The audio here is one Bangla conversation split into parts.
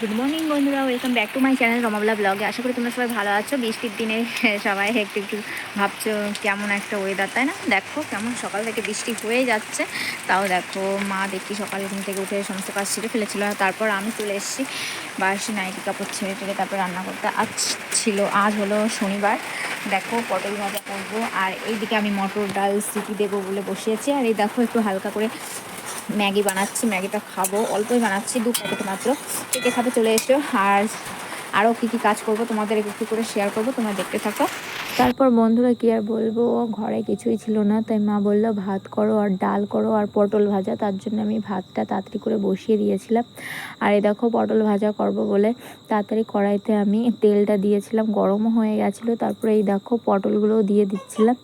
গুড মর্নিং বন্ধুরা welcome back to my channel Ramabala ব্লগে আশা করি তোমরা সবাই ভালো আছো। বৃষ্টির দিনে সবাই একটু একটু ভাবছ কেমন একটা ওয়েদার তাই না? দেখো কেমন সকাল থেকে বৃষ্টি হয়ে যাচ্ছে। তাও দেখো মা দেখি সকাল ঘুম থেকে উঠে সমস্ত কাজ ছেড়ে ফেলেছিল। তারপর আমি চলে এসেছি বাসি নাইটি কাপড় ছেড়ে টেড়ে তারপর রান্না করতে। আজ ছিল, আজ হলো শনিবার। দেখো পটল ভাজা করব। আর এইদিকে আমি মটর ডাল সিটি দেবো বলে বসিয়েছি। আর এই দেখো একটু হালকা করে ম্যাগি বানাচ্ছি, ম্যাগিটা খাব। অল্পই বানাচ্ছি, দু প্যাকেট মাত্র। থেকে খাতে চলে এসো। আর আরও কী কী কাজ করব তোমাদের একটু করে শেয়ার করব, তোমরা দেখতে থাকো। তারপর বন্ধুরা কি আর বলব, ঘরে কিছুই ছিল না, তাই মা বলল, ভাত করো আর ডাল করো আর পটল ভাজা। তার জন্য আমি ভাতটা তাড়াতাড়ি করে বসিয়ে দিয়েছিলাম। আর এই দেখো, পটল ভাজা করব বলে তাড়াতাড়ি কড়াইতে আমি তেলটা দিয়েছিলাম, গরমও হয়ে গেছিল। তারপরে এই দেখো, পটলগুলোও দিয়ে দিচ্ছিলাম।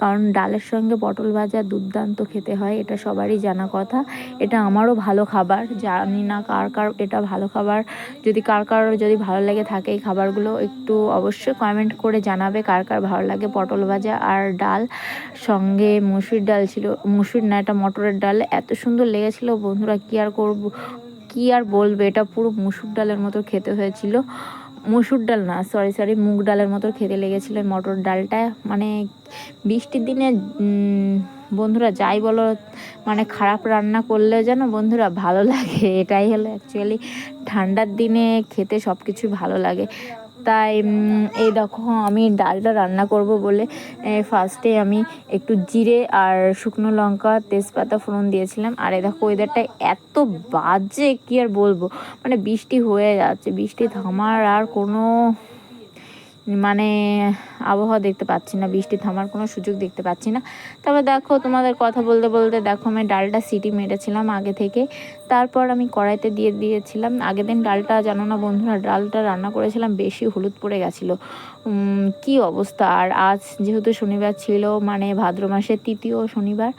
কারণ ডালের সঙ্গে পটল ভাজা দুর্দান্ত খেতে হয়, এটা সবারই জানা কথা। এটা আমারও ভালো খাবার, জানি না কার কার এটা ভালো খাবার। যদি কার কার যদি ভালো লেগে থাকে এই খাবারগুলো, একটু অবশ্যই কমেন্ট করে জানাবে কার কার ভালো লাগে, পটল ভাজা আর ডাল। সঙ্গে মুসুর ডাল ছিল, মুসুর না, এটা মটরের ডাল। এত সুন্দর লেগেছিল, বন্ধুরা কি আর করব, কি আর বলবে? এটা পুরো মুসুর ডালের মতো খেতে হয়েছিল। মুসুর ডাল না সরি সরি মুগ ডালের মতো খেতে লেগেছিল মটর ডালটা। মানে বৃষ্টির দিনে বন্ধুরা যাই বলো মানে খারাপ রান্না করলে যেন বন্ধুরা ভালো লাগে। এটাই হলো অ্যাকচুয়ালি ঠান্ডার দিনে খেতে সব কিছু ভালো লাগে। তাই এই দেখো আমি ডালটা রান্না করব বলে ফার্স্টে আমি একটু জিরে আর শুকনো লঙ্কা, তেজপাতা ফোড়ন দিয়েছিলাম। আর এই দেখো ওয়েদারটা এত বাজে, কি আর বলব? মানে বৃষ্টি হয়ে যাচ্ছে বৃষ্টি থামার আর কোনো মানে আবহাওয়া দেখতে পাচ্ছি না, বৃষ্টি থামার কোনো সুযোগ দেখতে পাচ্ছি না। তবে দেখো তোমাদের কথা বলতে বলতে দেখো আমি ডালটা সিটি মেরেছিলাম আগে থেকে। তারপর আমি কড়াইতে দিয়ে দিয়েছিলাম। আগের দিন ডালটা, জানো না বন্ধুরা, ডালটা রান্না করেছিলাম, বেশি হলুদ পড়ে গেছিল। কি অবস্থা? আর আজ যেহেতু শনিবার ছিল মানে ভাদ্র মাসের তৃতীয় শনিবার,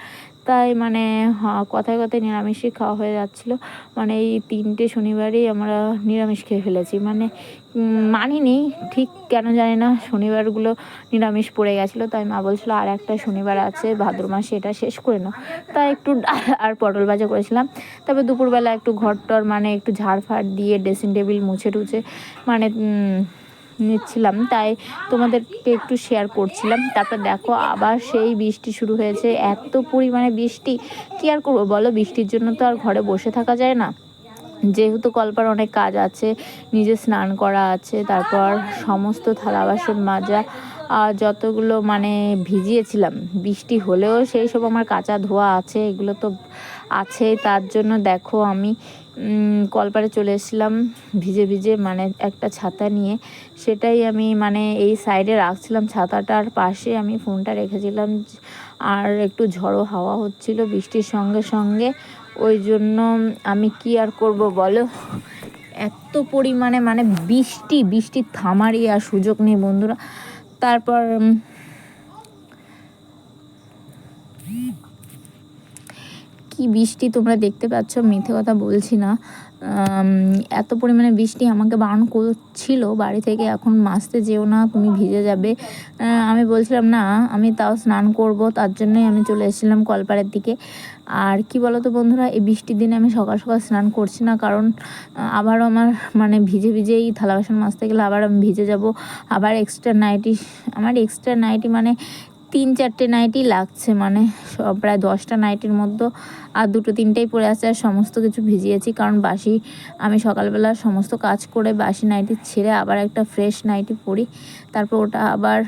তাই মানে কথায় কথায় নিরামিষই খাওয়া হয়ে যাচ্ছিল। মানে এই তিনটে শনিবারই আমরা নিরামিষ খেয়ে ফেলেছি। মানে মানিনি। ঠিক কেন জানি না, শনিবারগুলো নিরামিষ পড়ে গেছিল, তাই মা বলছিল আর একটা শনিবার আছে, ভাদ্র মাসে এটা শেষ করে নাও। তাই একটু আর পটল ভাজা করেছিলাম। তারপর দুপুরবেলা একটু ঘরটর মানে একটু ঝাড় ফাড় দিয়ে ড্রেসিং টেবিল মুছে টুছে মানে নিচ্ছিলাম। তাই তোমাদেরকে একটু শেয়ার করছিলাম। তারপর দেখো, আবার সেই বৃষ্টি শুরু হয়েছে। এত পরিমাণে বৃষ্টি, কী আর করব বলো? বৃষ্টির জন্য তো আর ঘরে বসে থাকা যায় না। যেহেতু কল্পার অনেক কাজ আছে, নিজে স্নান করা আছে, তারপর সমস্ত থালা বাসন মাজা, আর যতগুলো মানে ভিজিয়েছিলাম, বৃষ্টি হলেও সেই সব আমার কাঁচা ধোয়া আছে, এগুলো তো আছে, তার জন্য দেখো আমি কলপারে চলে এসেছিলাম ভিজে ভিজে মানে একটা ছাতা নিয়ে, সেটাই আমি মানে এই সাইডে রাখছিলাম, ছাতাটার পাশে আমি ফোনটা রেখেছিলাম, আর একটু ঝড়ো হাওয়া হচ্ছিল বৃষ্টির সঙ্গে সঙ্গে ওই জন্য আমি কি আর করব বলো? এত পরিমাণে মানে বৃষ্টি বৃষ্টি থামারই আর সুযোগ নেই বন্ধুরা। তারপর কি বৃষ্টি তোমরা দেখতে পাচ্ছ? মিথ্যে কথা বলছি না। এত পরিমাণে বৃষ্টি আমাকে বারণ করছিল বাড়ি থেকে। এখন মাসতে যেও না, তুমি ভিজে যাবে। আমি বলছিলাম, না, আমি তাও স্নান করব। তার জন্যই আমি চলে এসেছিলাম কলপাড়ের দিকে। আর কি বলো তো বন্ধুরা, এই বৃষ্টির দিনে আমি সকাল সকাল স্নান করছি না, কারণ আবার আমার মানে ভিজে ভিজেই থালা বাসন মাছতে গেলে আবার আমি ভিজে যাব। আবার এক্সট্রা নাইটি আমার এক্সট্রা নাইটি মানে তিন চারটে নাইটি লাগছে মানে সব প্রায় দশটা নাইটির মধ্যে আর দুটো তিনটেই পরে আছে আর সমস্ত কিছু ভিজিয়েছি, কারণ বাসি, আমি সকালবেলা সমস্ত কাজ করে বাসি নাইটি ছেড়ে আবার একটা ফ্রেশ নাইটি পরি। তারপর ওটা আবার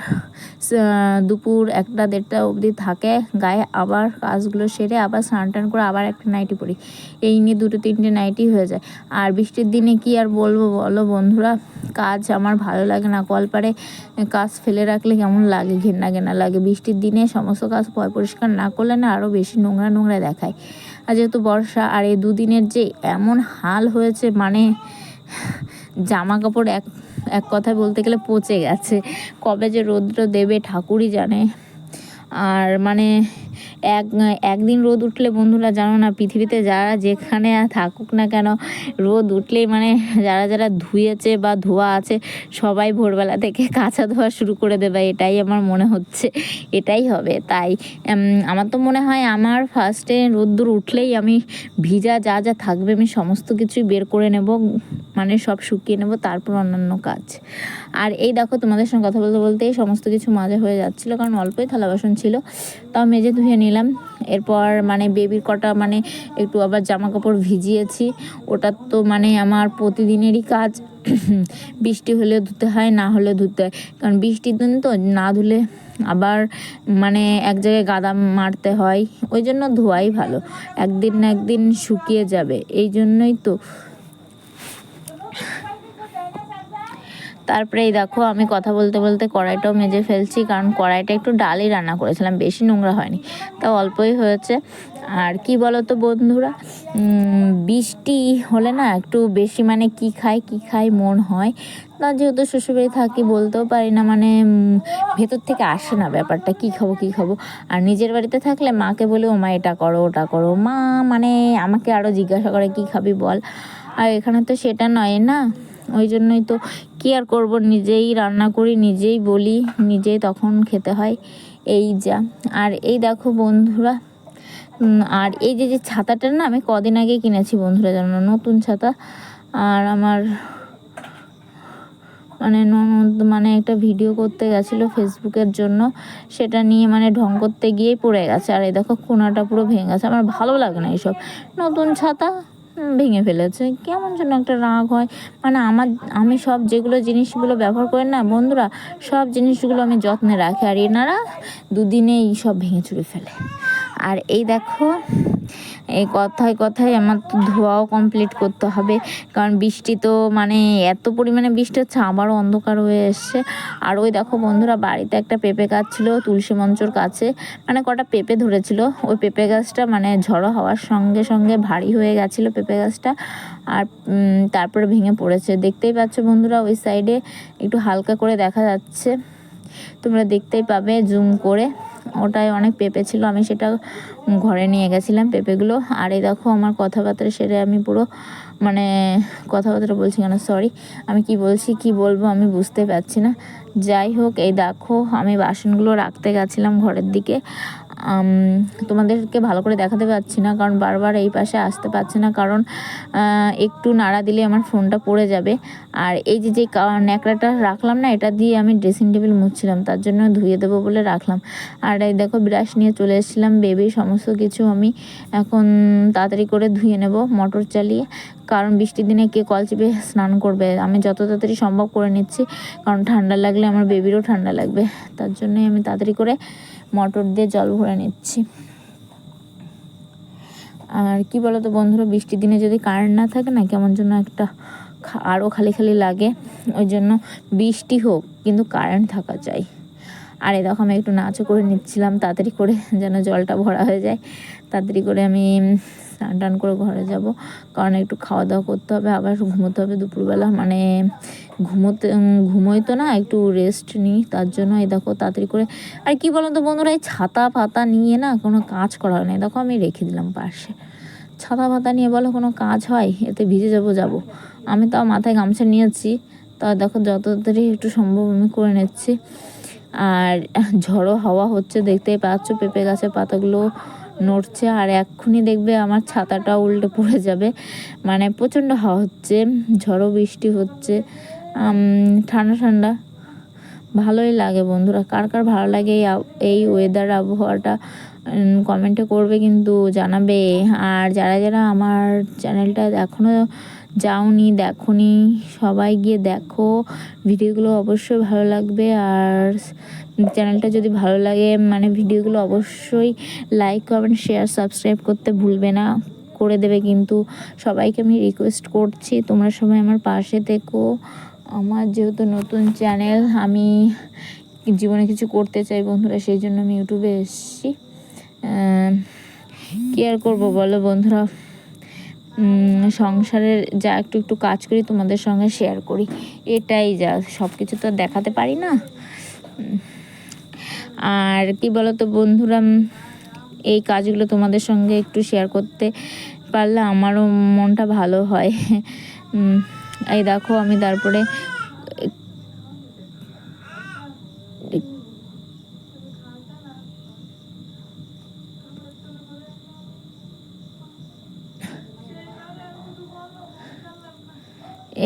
দুপুর একটা দেড়টা অবধি থাকে গায়ে, আবার কাজগুলো সেরে আবার স্নান টান করে আবার একটা নাইটি পরি। এই নিয়ে দুটো তিনটে নাইটি হয়ে যায়। আর বৃষ্টির দিনে কি আর বলব বলো বন্ধুরা, কাজ আমার ভালো লাগে না কলপারে কাজ ফেলে রাখলে কেমন লাগে, ঘেন্না ঘেন্না লাগে। বৃষ্টির দিনে সমস্ত কাজ পয়, পরিষ্কার না করলে না আরও বেশি নোংরা নোংরা দেখায়। আর যেহেতু বর্ষা, আর এই দুদিনের যে এমন হাল হয়েছে মানে জামা কাপড় এক এক কথায় বলতে গেলে পচে গেছে। কবে যে রৌদ্র দেবে ঠাকুরই জানে। আর মানে এক একদিন রোদ উঠলে বন্ধুরা জানো না, পৃথিবীতে যারা যেখানে থাকুক না কেন, রোদ উঠলেই মানে যারা যারা ধুয়েছে বা ধোয়া আছে, সবাই ভোরবেলা থেকে কাঁচা ধোয়া শুরু করে দেবে, এটাই আমার মনে হচ্ছে, এটাই হবে, তাই আমার তো মনে হয় আমার ফার্স্টে রোদ্দুর উঠলেই আমি ভিজা যা যা থাকবে আমি সমস্ত কিছুই বের করে নেব মানে সব শুকিয়ে নেব, তারপর অন্যান্য কাজ। আর এই দেখো তোমাদের সঙ্গে কথা বলতে বলতেই সমস্ত কিছু মাজা হয়ে যাচ্ছিল, কারণ অল্পই থালা বাসন ছিল, তাও মেজে ধুয়ে নিলাম। এরপর মানে বেবির কটা মানে একটু আবার জামা কাপড় ভিজিয়েছি। ওটা তো মানে আমার প্রতিদিনেরই কাজ। বৃষ্টি হলে ধুতে হয়, না হলে ধুতে হয়। কারণ বৃষ্টির দিন তো না ধুলে আবার মানে এক জায়গায় গাদা মারতে হয়। ওই জন্য ধোয়াই ভালো। একদিন না একদিন শুকিয়ে যাবে। এই জন্যই তো তারপরে এই দেখো, আমি কথা বলতে বলতে কড়াইটাও মেজে ফেলছি, কারণ কড়াইটা একটু ডালই রান্না করেছিলাম, বেশি নোংরা হয়নি। তাও অল্পই হয়েছে। আর কি বলো তো বন্ধুরা বৃষ্টি হলে না একটু বেশি মানে কি খাই কি খাই মন হয়। না, যেহেতু শ্বশুরবাড়ি থাকি, বলতেও পারি না মানে ভেতর থেকে আসে না ব্যাপারটা, কি খাব কি খাব। আর নিজের বাড়িতে থাকলে মাকে বলি ও মা এটা করো, ওটা করো। মা মানে আমাকে আরও জিজ্ঞাসা করে, কি খাবি বল? আর এখানে তো সেটা নয় না। ওই জন্যই তো কি আর করব? নিজেই রান্না করি, নিজেই বলি, নিজেই তখন খেতে হয়। এই যা। আর এই দেখো বন্ধুরা আর এই যে যে ছাতাটা না, আমি কদিন আগে কিনেছি বন্ধুরা, জানো? নতুন ছাতা। আর আমার মানে ননদ মানে একটা ভিডিও করতে গেছিল ফেসবুকের জন্য। সেটা নিয়ে মানে ঢং করতে গিয়েই পড়ে গেছে। আর এই দেখো, কোনাটা পুরো ভেঙে গেছে। আমার ভালো লাগে না এইসব। নতুন ছাতা ভেঙে ফেলেছে। কেমন যেন একটা রাগ হয়। মানে আমার, আমি সব যেগুলো জিনিসগুলো ব্যবহার করি না, বন্ধুরা, সব জিনিসগুলো আমি যত্নে রাখি। আর এনারা দুদিনেই সব ভেঙে চুরে ফেলে। আর এই দেখো এই কথায় কথায় আমার তো ধোয়াও কমপ্লিট করতে হবে। কারণ বৃষ্টি তো মানে এত পরিমাণে বৃষ্টি হচ্ছে, আবারও অন্ধকার হয়ে এসছে। আর ওই দেখো বন্ধুরা, বাড়িতে একটা পেঁপে গাছ ছিল, তুলসী মঞ্চর কাছে। মানে কটা পেঁপে ধরেছিল। ওই পেঁপে গাছটা মানে ঝড়ো হওয়ার সঙ্গে সঙ্গে ভারী হয়ে গেছিল পেঁপে গাছটা। আর তারপরে ভেঙে পড়েছে। দেখতেই পাচ্ছ বন্ধুরা, ওই সাইডে একটু হালকা করে দেখা যাচ্ছে। তোমরা দেখতেই পাবে জুম করে। ওটায় অনেক পেঁপে ছিল, আমি সেটা ঘরে নিয়ে গেছিলাম পেঁপেগুলো। আর এই দেখো আমার কথাবার্তা সেরে আমি পুরো মানে কথাবার্তা বলছি কেন? সরি আমি কি বলছি, কি বলব আমি বুঝতে পারছি না। যাই হোক, এই দেখো আমি বাসনগুলো রাখতে গেছিলাম ঘরের দিকে। তোমাদেরকে ভালো করে দেখাতে পারছি না, কারণ বারবার এই পাশে আসতে পারছে না, কারণ একটু নাড়া দিলে আমার ফোনটা পড়ে যাবে। আর এই যে যে ন্যাকড়াটা রাখলাম না, এটা দিয়ে আমি ড্রেসিং টেবিল মুছছিলাম, তার জন্য ধুয়ে দেবো বলে রাখলাম। আর এই দেখো, ব্রাশ নিয়ে চলে এসেছিলাম, বেবি সমস্ত কিছু আমি এখন তাড়াতাড়ি করে ধুয়ে নেব, মোটর চালিয়ে। কারণ বৃষ্টির দিনে কে কল চেপে স্নান করবে? আমি যত তাড়াতাড়ি সম্ভব করে নিচ্ছি, কারণ ঠান্ডা লাগলে আমার বেবিরও ঠান্ডা লাগবে। তার জন্যই আমি তাড়াতাড়ি করে মোটর দিয়ে জল ভরে নিচ্ছি। আর কি বলতো বন্ধুরা, বৃষ্টির দিনে যদি কারেন্ট না থাকে না, কেমন যেন একটা আরও খালি খালি লাগে। ওই জন্য বৃষ্টি হোক, কিন্তু কারেন্ট থাকা চাই। আর এরকম দেখো, আমি একটু নাচও করে নিচ্ছিলাম, তাড়াতাড়ি করে যেন জলটা ভরা হয়ে যায়। তাড়াতাড়ি করে আমি স্নান টান করে ঘরে যাব। কারণ একটু খাওয়া দাওয়া করতে হবে, আবার ঘুমোতে হবে দুপুরবেলা। মানে ঘুমোতে ঘুমোই তো না, একটু রেস্ট নিই। তার জন্য এই দেখো তাড়াতাড়ি করে, আর কি বলতো বন্ধুরা, এই ছাতা পাতা নিয়ে না কোনো কাজ করা হয় না। দেখো আমি রেখে দিলাম পাশে। ছাতা পাতা নিয়ে বলো কোনো কাজ হয়? এতে ভিজে যাব যাব। আমি তাও মাথায় গামছা নিয়েছি। তা দেখো যত তাড়াতাড়ি একটু সম্ভব আমি করে নিচ্ছি। আর ঝড়ো হাওয়া হচ্ছে, দেখতেই পাচ্ছ পেঁপে গাছের পাতাগুলো। নড়ছে আর এক্ষুনি দেখবে আমার ছাতাটা উল্টে পড়ে যাবে। মানে প্রচণ্ড হাওয়া হচ্ছে, ঝড়ো বৃষ্টি হচ্ছে ঠান্ডা ঠান্ডা। ভালোই লাগে বন্ধুরা। কার কার ভালো লাগে এই ওয়েদার আবহাওয়াটা কমেন্টে করবে কিন্তু জানাবে। আর যারা যারা আমার চ্যানেলটা এখনও যাওনি, দেখোনি, সবাই গিয়ে দেখো। ভিডিওগুলো অবশ্যই ভালো লাগবে আর চ্যানেলটা যদি ভালো লাগে মানে ভিডিওগুলো অবশ্যই লাইক কমেন্ট শেয়ার সাবস্ক্রাইব করতে ভুলবে না। করে দেবে কিন্তু। সবাইকে আমি রিকোয়েস্ট করছি, তোমরা সবাই আমার পাশে থেকো। আমার যেহেতু নতুন চ্যানেল আমি জীবনে কিছু করতে চাই বন্ধুরা, সেই জন্য আমি ইউটিউবে এসেছি। কি আর করব বলো বন্ধুরা? সংসারের যা একটু একটু কাজ করি, তোমাদের সঙ্গে শেয়ার করি। এটাই যা সব কিছু তো দেখাতে পারি না। আর কি বলো তো বন্ধুরা, এই কাজগুলো তোমাদের সঙ্গে একটু শেয়ার করতে পারলে আমারও মনটা ভালো হয়। এই দেখো আমি তারপরে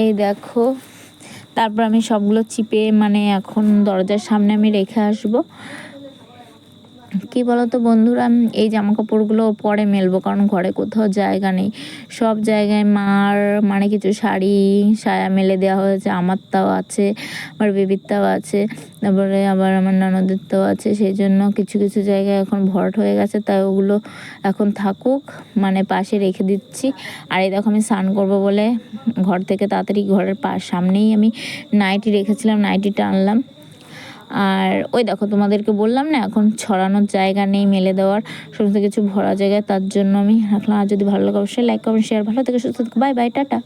এই দেখো। তারপর আমি সবগুলো চিপে মানে এখন দরজার সামনে আমি রেখে আসব। কি বলতো বন্ধুরা এই জামা কাপড়গুলো পরে মেলবো কারণ ঘরে কোথাও জায়গা নেই। সব জায়গায় মার মানে কিছু শাড়ি, সায়া মেলে দেওয়া হয়েছে আমার তাও আছে, আমার বেবির তাও আছে, তারপরে আবার আমার ননদের তাও আছে, সেই জন্য কিছু কিছু জায়গায় এখন ভরট হয়ে গেছে, তাই ওগুলো এখন থাকুক মানে পাশে রেখে দিচ্ছি। আর এই দেখো আমি স্নান করব বলে ঘর থেকে তাড়াতাড়ি ঘরের পাশ সামনেই আমি নাইটি রেখেছিলাম, নাইটিটা আনলাম। আর ওই দেখো তোমাদেরকে বললাম না, এখন ছড়ানোর জায়গা নেই, মেলে দেওয়ার সমস্ত কিছু ভরা জায়গায় তার জন্য আমি রাখলাম। আর যদি ভালো লাগে অবশ্যই লাইক কমেন্ট শেয়ার ভালো থেকে, সুস্থ বাই বাই টাটা।